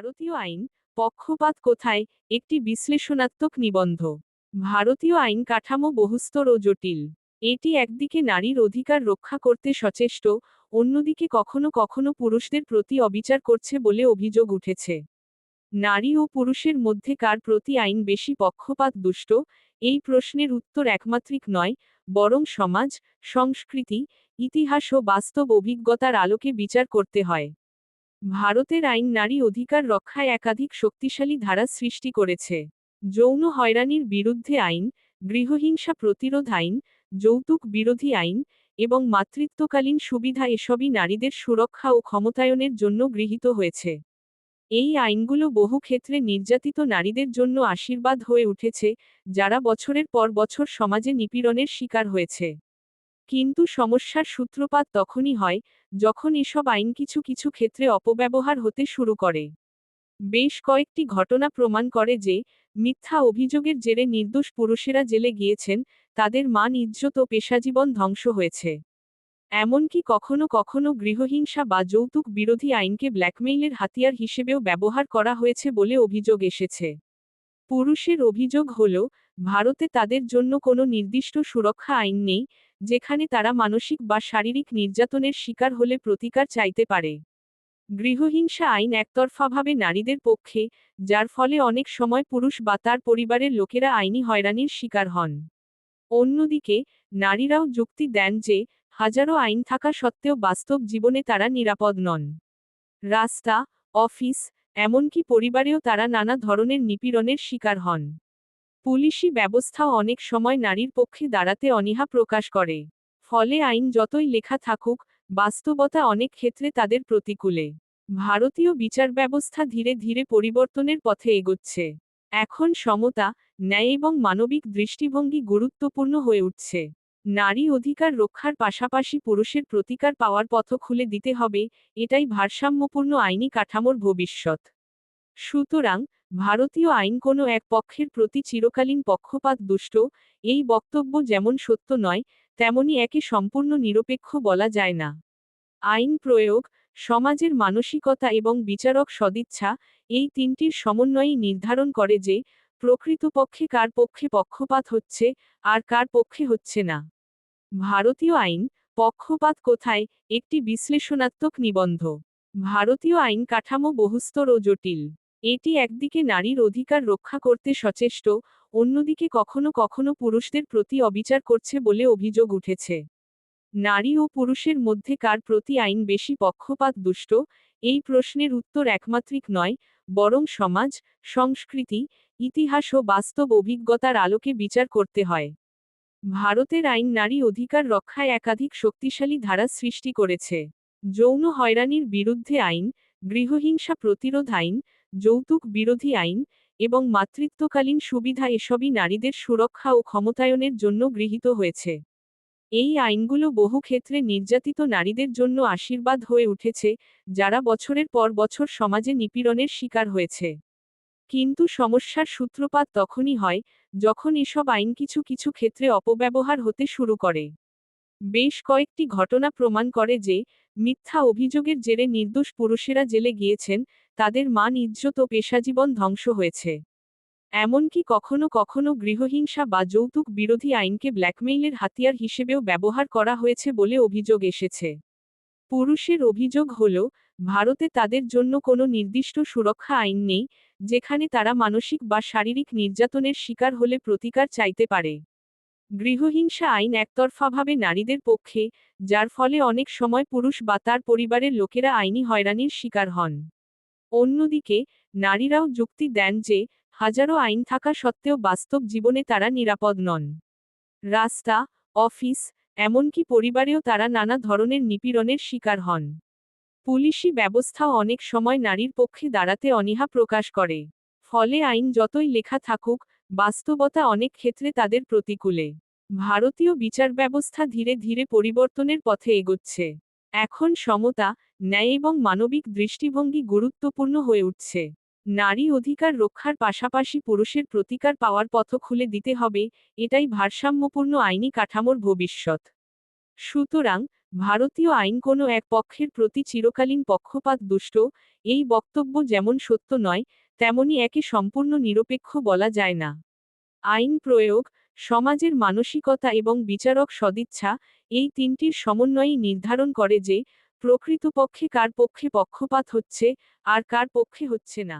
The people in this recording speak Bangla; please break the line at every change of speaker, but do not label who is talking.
ভারতীয় আইন, পক্ষপাত কোথায়? একটি বিশ্লেষণাত্মক নিবন্ধ। ভারতীয় আইন কাঠামো বহুস্তর ও জটিল। এটি একদিকে নারীর অধিকার রক্ষা করতে সচেষ্ট, অন্যদিকে কখনো কখনো পুরুষদের প্রতি অবিচার করছে বলে অভিযোগ উঠেছে। নারী ও পুরুষের মধ্যে কার প্রতি আইন বেশি পক্ষপাত দুষ্ট? এই প্রশ্নের উত্তর একমাত্রিক নয়, বরং সমাজ, সংস্কৃতি, ইতিহাস ও বাস্তব অভিজ্ঞতার আলোকে বিচার করতে হয়। ভারতের আইন নারী অধিকার রক্ষায় একাধিক শক্তিশালী ধারা সৃষ্টি করেছে। যৌন হয়রানির বিরুদ্ধে আইন, গৃহহিংসা প্রতিরোধ আইন, যৌতুক বিরোধী আইন এবং মাতৃত্বকালীন সুবিধা এসবই নারীদের সুরক্ষা ও ক্ষমতায়নের জন্য গৃহীত হয়েছে। এই আইনগুলো বহু ক্ষেত্রে নির্যাতিত নারীদের জন্য আশীর্বাদ হয়ে উঠেছে, যারা বছরের পর বছর সমাজে নিপীড়নের শিকার হয়েছে। কিন্তু সমস্যার সূত্রপাত তখনই হয় যখন এসব আইন কিছু কিছু ক্ষেত্রে অপব্যবহার হতে শুরু করে। বেশ কয়েকটি ঘটনা প্রমাণ করে যে, মিথ্যা অভিযোগের জেরে নির্দোষ পুরুষেরা জেলে গিয়েছেন, তাদের মান, ইজ্জত ও পেশাজীবন ধ্বংস হয়েছে। এমনকি কখনো কখনো গৃহহিংসা বা যৌতুক বিরোধী আইনকে ব্ল্যাকমেইলের হাতিয়ার হিসেবেও ব্যবহার করা হয়েছে বলে অভিযোগ এসেছে। পুরুষের অভিযোগ হল, ভারতে তাদের জন্য কোনো নির্দিষ্ট সুরক্ষা আইন নেই, যেখানে তারা মানসিক বা শারীরিক নির্যাতনের শিকার হলে প্রতিকার চাইতে পারে। গৃহহিংসা আইন একতরফাভাবে নারীদের পক্ষে, যার ফলে অনেক সময় পুরুষ বা তার পরিবারের লোকেরা আইনি হয়রানির শিকার হন। অন্যদিকে, নারীরাও যুক্তি দেন যে, হাজারো আইন থাকা সত্ত্বেও বাস্তব জীবনে তারা নিরাপদ নন। রাস্তা, অফিস এমনকি পরিবারেও তারা নানা ধরনের নিপীড়নের শিকার হন। পুলিশি ব্যবস্থাও অনেক সময় নারীর পক্ষে দাঁড়াতে অনীহা প্রকাশ করে। ফলে আইন যতই লেখা থাকুক, বাস্তবতা অনেক ক্ষেত্রে তাদের প্রতিকূলে। ভারতীয় বিচার ব্যবস্থা ধীরে ধীরে পরিবর্তনের পথে এগোচ্ছে। এখন সমতা, ন্যায় এবং মানবিক দৃষ্টিভঙ্গি গুরুত্বপূর্ণ হয়ে উঠছে। নারী অধিকার রক্ষার পাশাপাশি পুরুষের প্রতিকার পাওয়ার পথ খুলে দিতে হবে, এটাই ভারসাম্যপূর্ণ আইনি কাঠামোর ভবিষ্যৎ। সুতরাং, ভারতীয় আইন কোনো এক পক্ষের প্রতি চিরকালীন পক্ষপাত দুষ্ট, এই বক্তব্য যেমন সত্য নয়, তেমনি একে সম্পূর্ণ নিরপেক্ষ বলা যায় না। আইন প্রয়োগ, সমাজের মানসিকতা এবং বিচারক সদিচ্ছা, এই তিনটির সমন্বয়ই নির্ধারণ করে যে প্রকৃতপক্ষে কার পক্ষে পক্ষপাত হচ্ছে, আর কার পক্ষে হচ্ছে না। ভারতীয় আইন, পক্ষপাত কোথায়, একটি বিশ্লেষণাত্মক নিবন্ধ। ভারতীয় আইন কাঠামো বহুস্তর ও জটিল। এটি একদিকে নারীর অধিকার রক্ষা করতে সচেষ্ট, অন্যদিকে কখনো কখনো পুরুষদের প্রতি অবিচার করছে বলে অভিযোগ উঠেছে। নারী ও পুরুষের মধ্যে কার প্রতি আইন বেশি পক্ষপাত দুষ্ট, এই প্রশ্নের উত্তর একমাত্রিক নয়, বরং সমাজ, সংস্কৃতি ইতিহাস ও বাস্তব অভিজ্ঞতার আলোকে বিচার করতে হয়। ভারতের আইন নারী অধিকার রক্ষায় একাধিক শক্তিশালী ধারা সৃষ্টি করেছে। যৌন হয়রানির বিরুদ্ধে আইন, গৃহহিংসা প্রতিরোধ আইন, যৌতুক বিরোধী আইন এবং মাতৃত্বকালীন সুবিধা এসবই নারীদের সুরক্ষা ও ক্ষমতায়নের জন্য গৃহীত হয়েছে। এই আইনগুলো বহু ক্ষেত্রে নির্যাতিত নারীদের জন্য আশীর্বাদ হয়ে উঠেছে, যারা বছরের পর বছর সমাজে নিপীড়নের শিকার হয়েছে। কিন্তু সমস্যার সূত্রপাত তখনই হয় যখন এসব আইন কিছু কিছু ক্ষেত্রে অপব্যবহার হতে শুরু করে। বেশ কয়েকটি ঘটনা প্রমাণ করে যে, মিথ্যা অভিযোগের জেরে নির্দোষ পুরুষেরা জেলে গিয়েছেন, তাদের মান, ইজ্জত ও পেশাজীবন ধ্বংস হয়েছে। এমনকি কখনো কখনো গৃহহিংসা বা যৌতুক বিরোধী আইনকে ব্ল্যাকমেইলের হাতিয়ার হিসেবেও ব্যবহার করা হয়েছে বলে অভিযোগ এসেছে। পুরুষের অভিযোগ হল, ভারতে তাদের জন্য কোনো নির্দিষ্ট সুরক্ষা আইন নেই যেখানে তারা মানসিক বা শারীরিক নির্যাতনের শিকার হলে প্রতিকার চাইতে পারে। গৃহহিংসা আইন একতরফাভাবে নারীদের পক্ষে, যার ফলে অনেক সময় পুরুষ বা তার পরিবারের লোকেরা আইনি হয়রানির শিকার হন। অন্যদিকে, নারীরাও যুক্তি দেন যে, হাজারো আইন থাকা সত্ত্বেও বাস্তব জীবনে তারা নিরাপদ নন। রাস্তা, অফিস, এমনকি পরিবারেও তারা নানা ধরনের নিপীড়নের শিকার হন। পুলিশি ব্যবস্থাও অনেক সময় নারীর পক্ষে দাঁড়াতে অনীহা প্রকাশ করে। ফলে আইন যতই লেখা থাকুক, বাস্তবতা অনেক ক্ষেত্রে তাদের প্রতিকূলে। ভারতীয় বিচার ব্যবস্থা ধীরে ধীরে পরিবর্তনের পথে এগোচ্ছে। এখন সমতা, ন্যায় এবং মানবিক দৃষ্টিভঙ্গি গুরুত্বপূর্ণ হয়ে উঠছে। নারী অধিকার রক্ষার পাশাপাশি পুরুষের প্রতিকার পাওয়ার পথ খুলে দিতে হবে, এটাই ভারসাম্যপূর্ণ আইনি কাঠামোর ভবিষ্যৎ। সুতরাং ভারতীয় আইন কোনো এক পক্ষের প্রতি চিরকালীন পক্ষপাত দুষ্ট, এই বক্তব্য যেমন সত্য নয়, তেমনি একে সম্পূর্ণ নিরপেক্ষ বলা যায় না। আইন প্রয়োগ, সমাজের মানসিকতা এবং বিচারক সদিচ্ছা, এই তিনটির সমন্বয়ই নির্ধারণ করে যে, প্রকৃতপক্ষে কার পক্ষে পক্ষপাত হচ্ছে, আর কার পক্ষে হচ্ছে না।